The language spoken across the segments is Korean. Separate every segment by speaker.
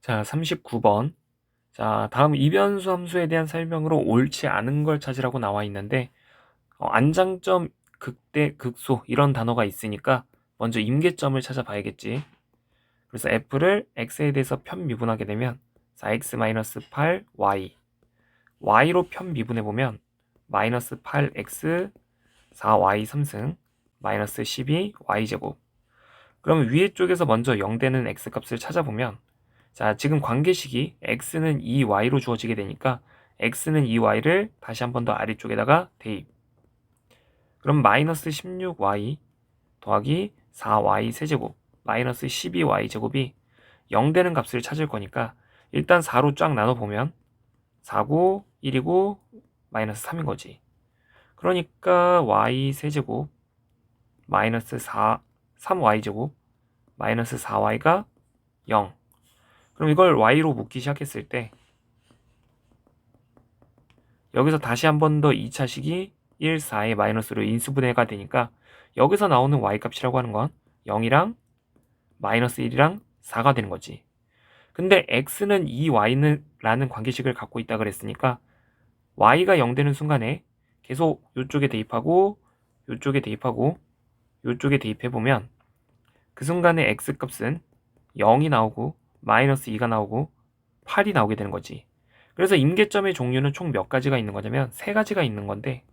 Speaker 1: 자, 39번. 자, 다음 이변수 함수에 대한 설명으로 옳지 않은 걸 찾으라고 나와 있는데, 어, 안장점, 극대, 극소, 이런 단어가 있으니까 먼저 임계점을 찾아봐야겠지. 그래서 f를 x에 대해서 편미분하게 되면 4x-8y y로 편미분해 보면 마이너스 8x 4y 3승 마이너스 12y제곱 그러면 위에 쪽에서 먼저 0되는 x값을 찾아보면 자 지금 관계식이 x는 2y로 주어지게 되니까 x는 2y를 다시 한 번 더 아래쪽에다가 대입 그럼 마이너스 16y 더하기 4y 세제곱 마이너스 12y 제곱이 0 되는 값을 찾을 거니까 일단 4로 쫙 나눠보면 4고 1이고 마이너스 3인 거지. 그러니까 y 세제곱 마이너스 4 3y 제곱 마이너스 4y가 0. 그럼 이걸 y로 묶기 시작했을 때 여기서 다시 한 번 더 2차식이 1, 4의 마이너스로 인수분해가 되니까 여기서 나오는 y 값이라고 하는 건 0이랑 마이너스 1이랑 4가 되는 거지. 근데 x는 2y는 라는 관계식을 갖고 있다 그랬으니까 y가 0 되는 순간에 계속 이쪽에 대입하고 이쪽에 대입하고 이쪽에 대입해 보면 그 순간에 x 값은 0이 나오고 마이너스 2가 나오고 8이 나오게 되는 거지. 그래서 임계점의 종류는 총 몇 가지가 있는 거냐면 세 가지가 있는 건데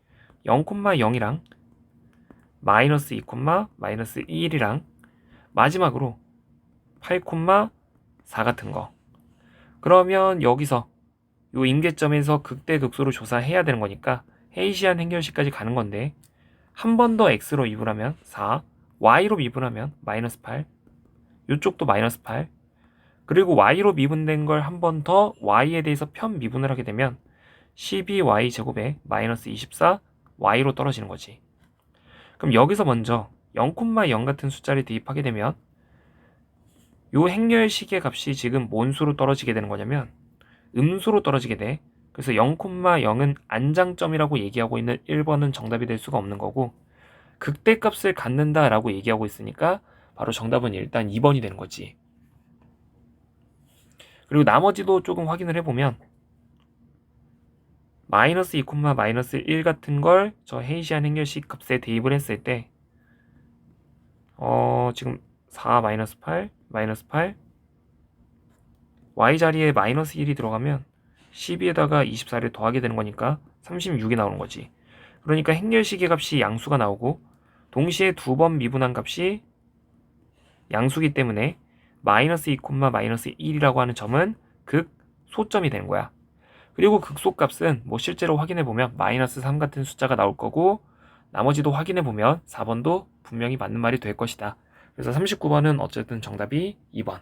Speaker 1: 0,0이랑 마이너스 2, 마이너스 1이랑 마지막으로 8,4 같은 거. 그러면 여기서 요 임계점에서 극대 극소로 조사해야 되는 거니까 헤이시안 행렬식까지 가는 건데 한 번 더 x로 미분하면 4, y로 미분하면 마이너스 8, 요쪽도 마이너스 8, 그리고 y로 미분된 걸 한 번 더 y에 대해서 편 미분을 하게 되면 12y 제곱에 마이너스 24 y로 떨어지는 거지. 그럼 여기서 먼저 0,0 같은 숫자를 대입하게 되면 요 행렬식의 값이 지금 뭔 수로 떨어지게 되는 거냐면 음수로 떨어지게 돼. 그래서 0,0은 안장점이라고 얘기하고 있는 1번은 정답이 될 수가 없는 거고 극대값을 갖는다라고 얘기하고 있으니까 바로 정답은 일단 2번이 되는 거지. 그리고 나머지도 조금 확인을 해보면 마이너스 2, 마이너스 1 같은 걸 저 헤이시안 행렬식 값에 대입을 했을 때 어, 지금 4 마이너스 8 마이너스 8 y 자리에 마이너스 1이 들어가면 12에다가 24를 더하게 되는 거니까 36이 나오는 거지. 그러니까 행렬식의 값이 양수가 나오고 동시에 두 번 미분한 값이 양수기 때문에 마이너스 2, 마이너스 1이라고 하는 점은 극소점이 되는 거야. 그리고 극소값은 뭐 실제로 확인해 보면 마이너스 3 같은 숫자가 나올 거고 나머지도 확인해 보면 4번도 분명히 맞는 말이 될 것이다. 그래서 39번은 어쨌든 정답이 2번.